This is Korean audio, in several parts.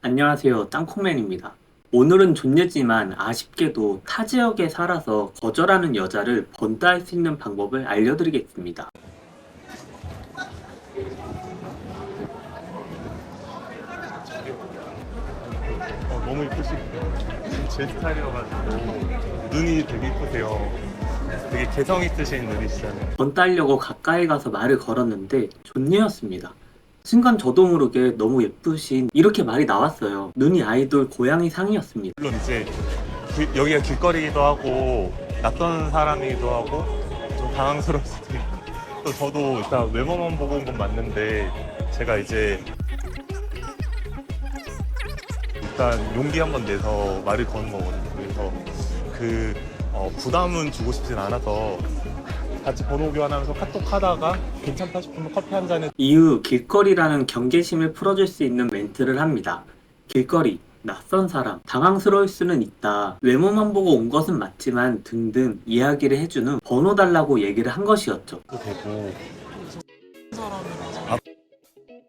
안녕하세요. 땅콩맨입니다. 오늘은 존예지만 아쉽게도 타 지역에 살아서 거절하는 여자를 번다할 수 있는 방법을 알려드리겠습니다. 어, 너무 이쁘시고 제 스타일이어가지고 눈이 되게 이쁘세요. 되게 개성 있으신 눈이시잖아요. 번따려고 가까이 가서 말을 걸었는데 존예였습니다. 순간 저도 모르게 너무 예쁘신 이렇게 말이 나왔어요. 눈이 아이돌 고양이 상이었습니다. 물론 이제 길- 여기가 길거리기도 하고 낯선 사람이기도 하고 좀 당황스러울 수도 있고 또 저도 일단 외모만 보고 온 건 맞는데 제가 이제 일단 용기 한번 내서 말을 거는 거거든요. 그래서 그 어, 부담은 주고 싶진 않아서 같이 번호 교환하면서 카톡 하다가 괜찮다 싶으면 커피 한 잔에 이후 길거리라는 경계심을 풀어줄 수 있는 멘트를 합니다. 길거리, 낯선 사람, 당황스러울 수는 있다. 외모만 보고 온 것은 맞지만 등등 이야기를 해주는 번호 달라고 얘기를 한 것이었죠. 되고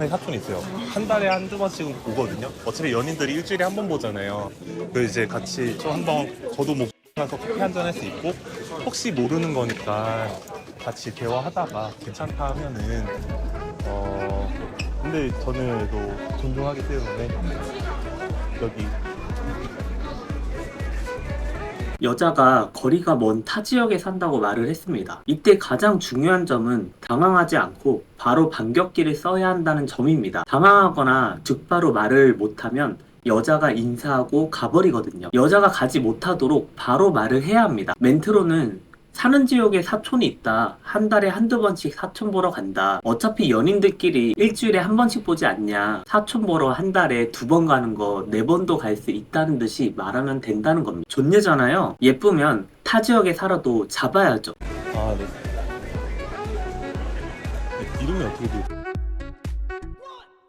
아, 사촌 있어요. 한 달에 한두 번씩은 보거든요. 어차피 연인들이 일주일에 한 번 보잖아요. 그 이제 같이 좀 한번 저도 뭐 가서 커피 한 잔 할 수 있고 혹시 모르는 거니까 같이 대화하다가 괜찮다 하면은 어 근데 저는 또 존중하기 때문에 여기 여자가 거리가 먼 타 지역에 산다고 말을 했습니다. 이때 가장 중요한 점은 당황하지 않고 바로 반격기를 써야 한다는 점입니다. 당황하거나 즉바로 말을 못하면 여자가 인사하고 가버리거든요. 여자가 가지 못하도록 바로 말을 해야 합니다. 멘트로는 사는 지역에 사촌이 있다. 한 달에 한두 번씩 사촌 보러 간다. 어차피 연인들끼리 일주일에 한 번씩 보지 않냐. 사촌 보러 한 달에 두 번 가는 거 네 번도 갈 수 있다는 듯이 말하면 된다는 겁니다. 존예잖아요. 예쁘면 타 지역에 살아도 잡아야죠. 아 네. 네, 이름이 어떻게 돼요?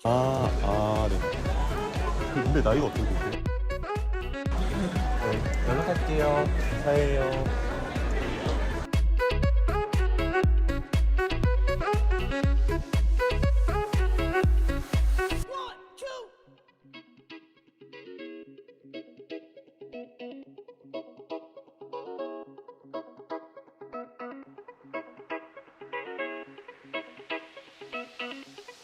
아, 아, 네. 그, 근데 나이가 어떻게 되세요? 네, 연락할게요. 사예요.